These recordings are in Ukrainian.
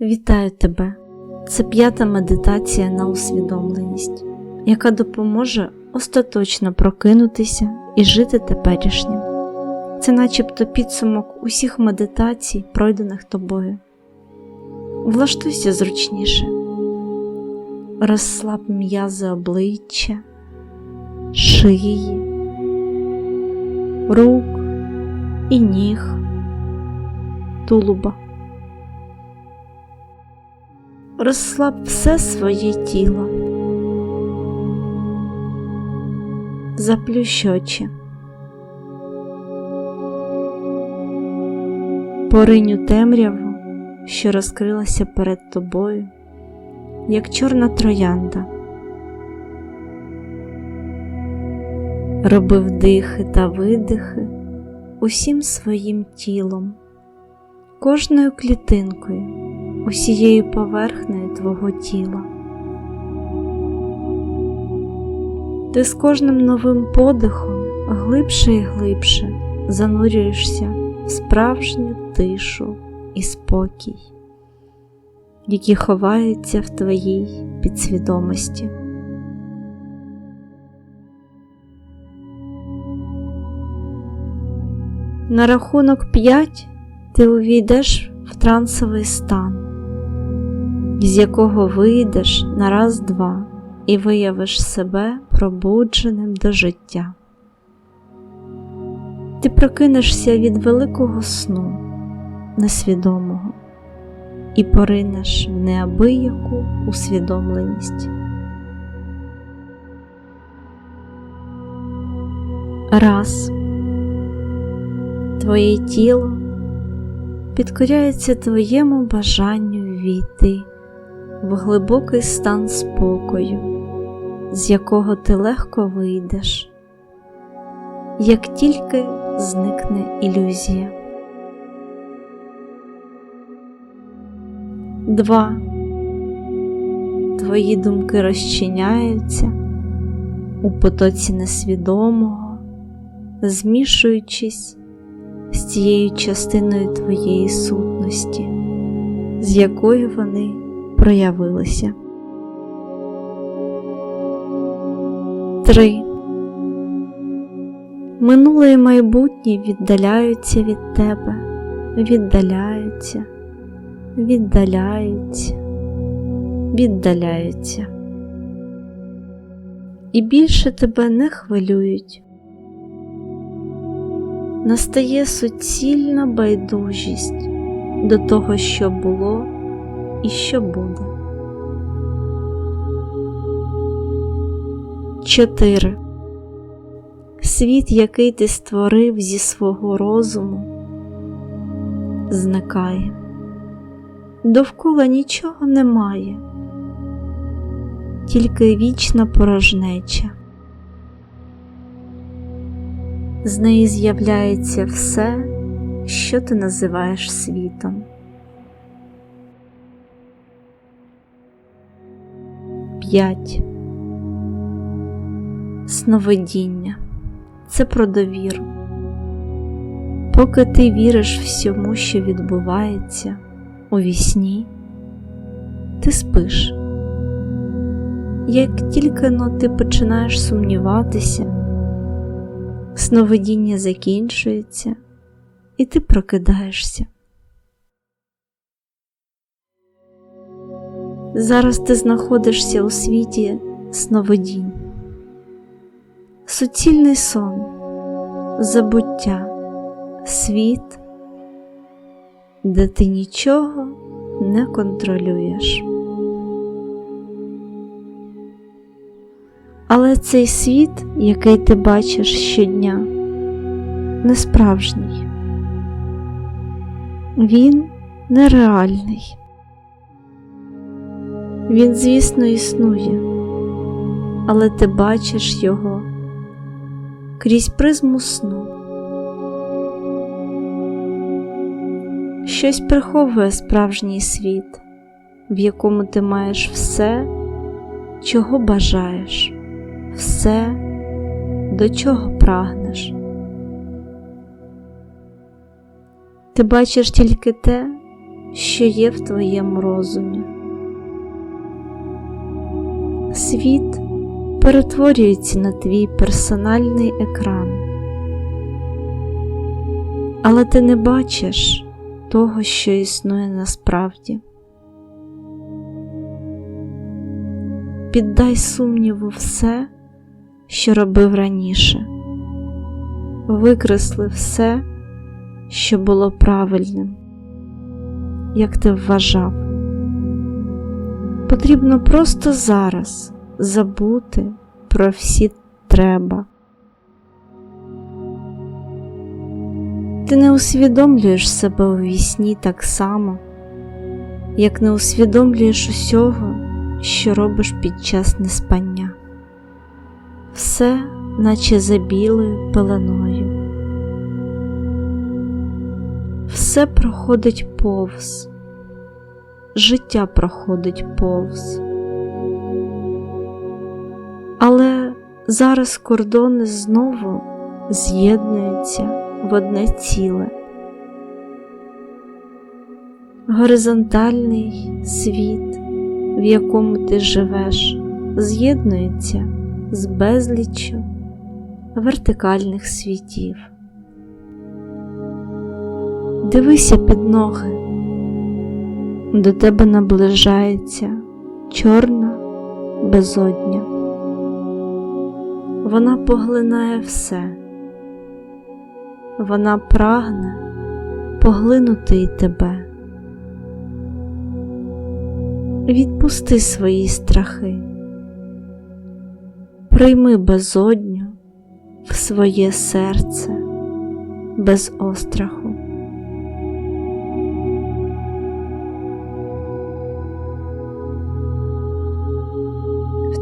Вітаю тебе! Це п'ята медитація на усвідомленість, яка допоможе остаточно прокинутися і жити теперішнім. Це начебто підсумок усіх медитацій, пройдених тобою. Влаштуйся зручніше, розслаб м'язи обличчя, шиї, рук і ніг, тулуба. Розслаб все своє тіло, заплющ очі, поринь у темряву, що розкрилася перед тобою, як чорна троянда. Роби вдихи та видихи усім своїм тілом, кожною клітинкою усією поверхнею твого тіла. Ти з кожним новим подихом глибше і глибше занурюєшся в справжню тишу і спокій, які ховаються в твоїй підсвідомості. На рахунок 5 ти увійдеш в трансовий стан з якого вийдеш на раз-два і виявиш себе пробудженим до життя. Ти прокинешся від великого сну, несвідомого, і поринеш в неабияку усвідомленість. Раз твоє тіло підкоряється твоєму бажанню війти в глибокий стан спокою, з якого ти легко вийдеш, як тільки зникне ілюзія. Два. Твої думки розчиняються у потоці несвідомого, змішуючись з цією частиною твоєї сутності, з якою вони проявилися. Три. Минуле і майбутнє віддаляються від тебе, віддаляються, віддаляються, віддаляються. І більше тебе не хвилюють. Настає суцільна байдужість до того, що було і що буде. 4. Світ, який ти створив зі свого розуму, зникає. Довкола нічого немає, тільки вічна порожнеча. З неї з'являється все, що ти називаєш світом. 5. Сновидіння це про довіру. Поки ти віриш всьому, що відбувається у вісні, ти спиш. Як тільки но ти починаєш сумніватися, сновидіння закінчується, і ти прокидаєшся. Зараз ти знаходишся у світі сновидінь, суцільний сон, забуття, світ, де ти нічого не контролюєш. Але цей світ, який ти бачиш щодня, не справжній, він нереальний. Він, звісно, існує, але ти бачиш його крізь призму сну. Щось приховує справжній світ, в якому ти маєш все, чого бажаєш, все, до чого прагнеш. Ти бачиш тільки те, що є в твоєму розумі. Світ перетворюється на твій персональний екран, але ти не бачиш того, що існує насправді. Піддай сумніву все, що робив раніше, викресли все, що було правильним, як ти вважав. Потрібно просто зараз забути про всі треба. Ти не усвідомлюєш себе у вісні так само, як не усвідомлюєш усього, що робиш під час неспання. Все, наче за білою пеленою. Все проходить повз, життя проходить повз. Але зараз кордони знову з'єднуються в одне ціле. Горизонтальний світ, в якому ти живеш, з'єднується з безліччю вертикальних світів. Дивися під ноги, до тебе наближається чорна безодня. Вона поглинає все, вона прагне поглинути і тебе. Відпусти свої страхи, прийми безодню в своє серце без остраху.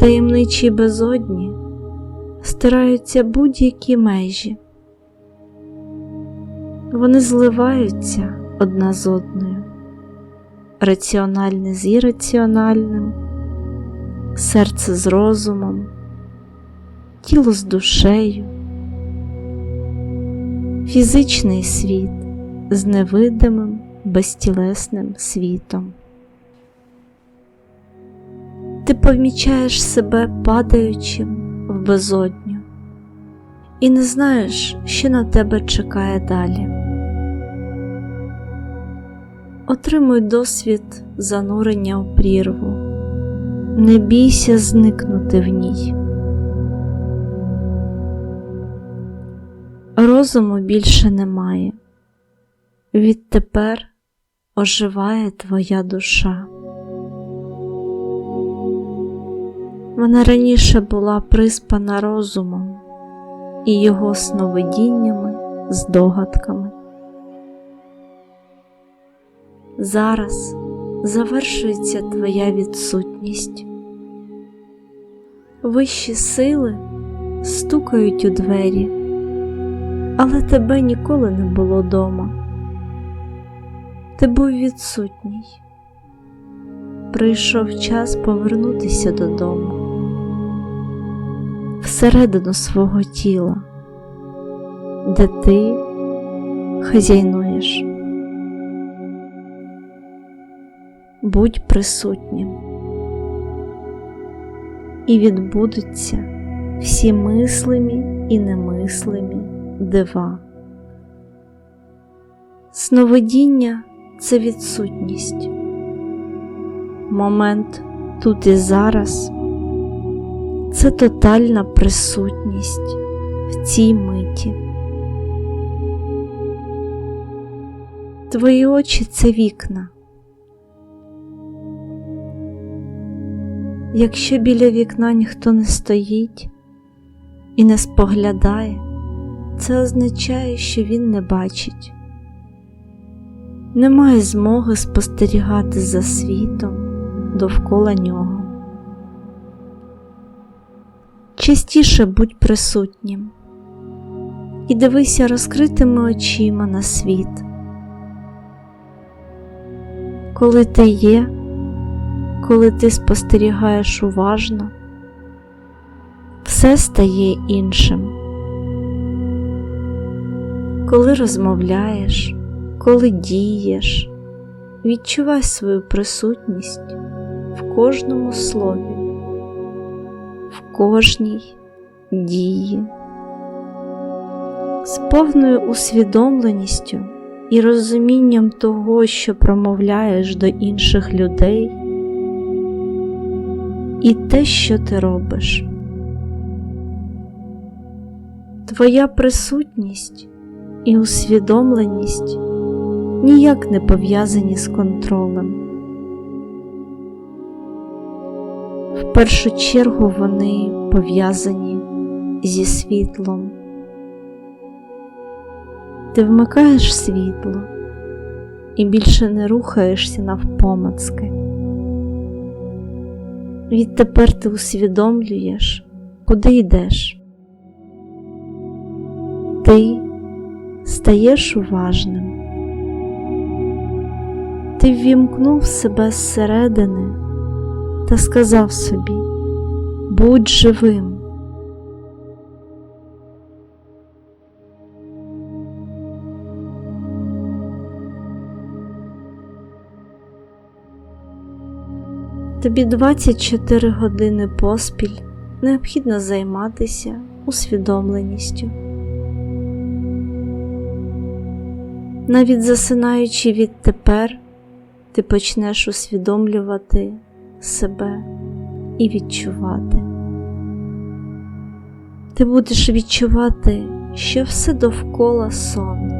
В таємничій безодні стираються будь-які межі. Вони зливаються одна з одною, раціональне з ірраціональним, серце з розумом, тіло з душею, фізичний світ з невидимим безтілесним світом. Ти помічаєш себе падаючим в безодню і не знаєш, що на тебе чекає далі. Отримуй досвід занурення у прірву, не бійся зникнути в ній. Розуму більше немає, відтепер оживає твоя душа. Вона раніше була приспана розумом і його сновидіннями, здогадками. Зараз завершується твоя відсутність. Вищі сили стукають у двері, але тебе ніколи не було дома. Ти був відсутній. Прийшов час повернутися додому всередину свого тіла, де ти хазяйнуєш. Будь присутнім, і відбудуться всі мислимі і немислимі дива. Сновидіння це відсутність, момент тут і зараз це тотальна присутність в цій миті. Твої очі це вікна. Якщо біля вікна ніхто не стоїть і не споглядає, це означає, що він не бачить, немає змоги спостерігати за світом довкола нього. Частіше будь присутнім і дивися розкритими очима на світ. Коли ти є, коли ти спостерігаєш уважно, все стає іншим. Коли розмовляєш, коли дієш, відчувай свою присутність в кожному слові, кожній дії. З повною усвідомленістю і розумінням того, що промовляєш до інших людей, і те, що ти робиш. Твоя присутність і усвідомленість ніяк не пов'язані з контролем. В першу чергу вони пов'язані зі світлом. Ти вмикаєш світло і більше не рухаєшся навпомацки. Відтепер ти усвідомлюєш, куди йдеш. Ти стаєш уважним. Ти ввімкнув себе зсередини та сказав собі будь живим. Тобі 24 години поспіль необхідно займатися усвідомленістю. Навіть засинаючи відтепер, ти почнеш усвідомлювати себе і відчувати. Ти будеш відчувати, що все довкола сон,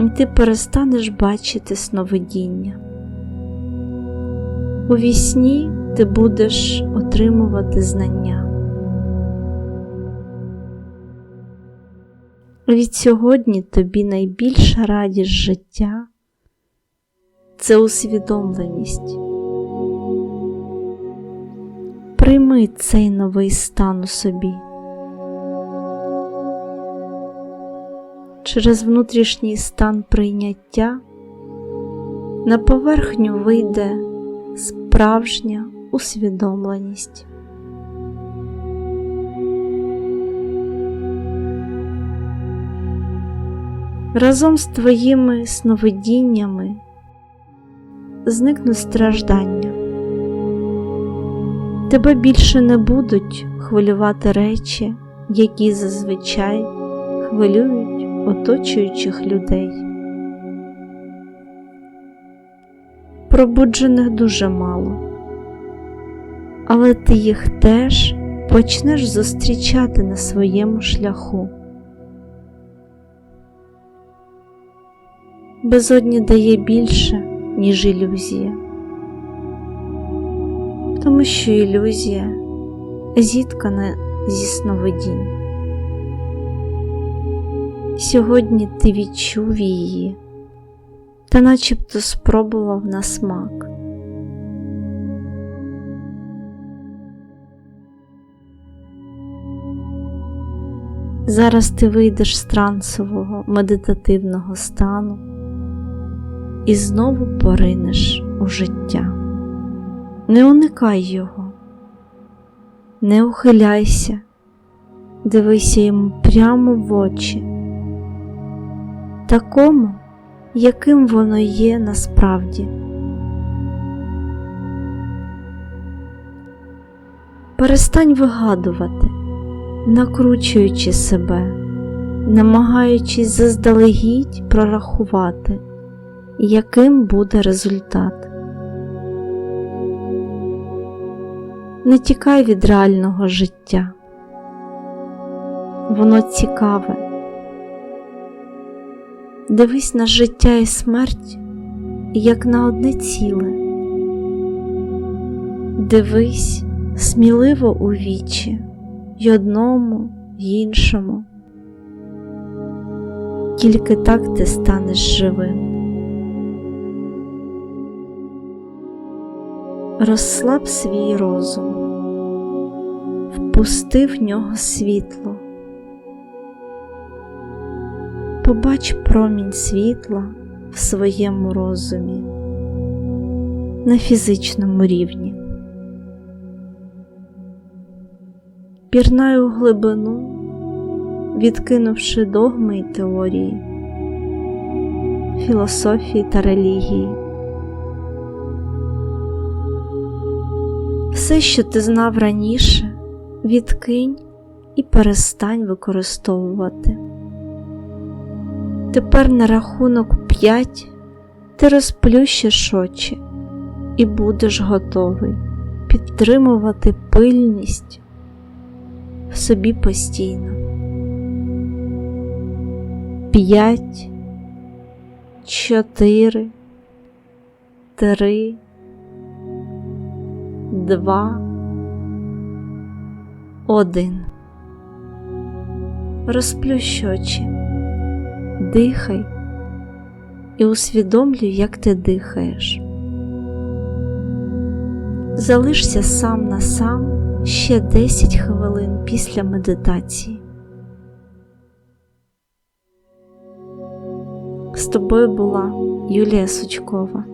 і ти перестанеш бачити сновидіння. У вісні ти будеш отримувати знання. Від сьогодні тобі найбільша радість життя це усвідомленість. Прийми цей новий стан у собі. Через внутрішній стан прийняття на поверхню вийде справжня усвідомленість. Разом з твоїми сновидіннями зникнуть страждання. Тебе більше не будуть хвилювати речі, які зазвичай хвилюють оточуючих людей. Пробуджених дуже мало, але ти їх теж почнеш зустрічати на своєму шляху. Безодні дає більше, ніж ілюзія, тому що ілюзія зіткана зі сновидінь. Сьогодні ти відчув її та начебто спробував на смак. Зараз ти вийдеш з трансового медитативного стану і знову поринеш у життя. Не уникай його, не ухиляйся, дивися йому прямо в очі, такому, яким воно є насправді. Перестань вигадувати, накручуючи себе, намагаючись заздалегідь прорахувати, яким буде результат. Не тікай від реального життя. Воно цікаве. Дивись на життя і смерть як на одне ціле. Дивись сміливо у вічі й одному, й іншому. Тільки так ти станеш живим. Розслаб свій розум, впусти в нього світло. Побач промінь світла в своєму розумі на фізичному рівні. Пірнай у глибину, відкинувши догми й теорії. філософії та релігії. Все, що ти знав раніше, відкинь і перестань використовувати. Тепер на рахунок 5 ти розплющиш очі і будеш готовий підтримувати пильність в собі постійно. 5, 4, 3, 2, 1. Розплющ очі, дихай і усвідомлюй, як ти дихаєш. Залишся сам на сам ще 10 хвилин після медитації. З тобою була Юлія Сучкова.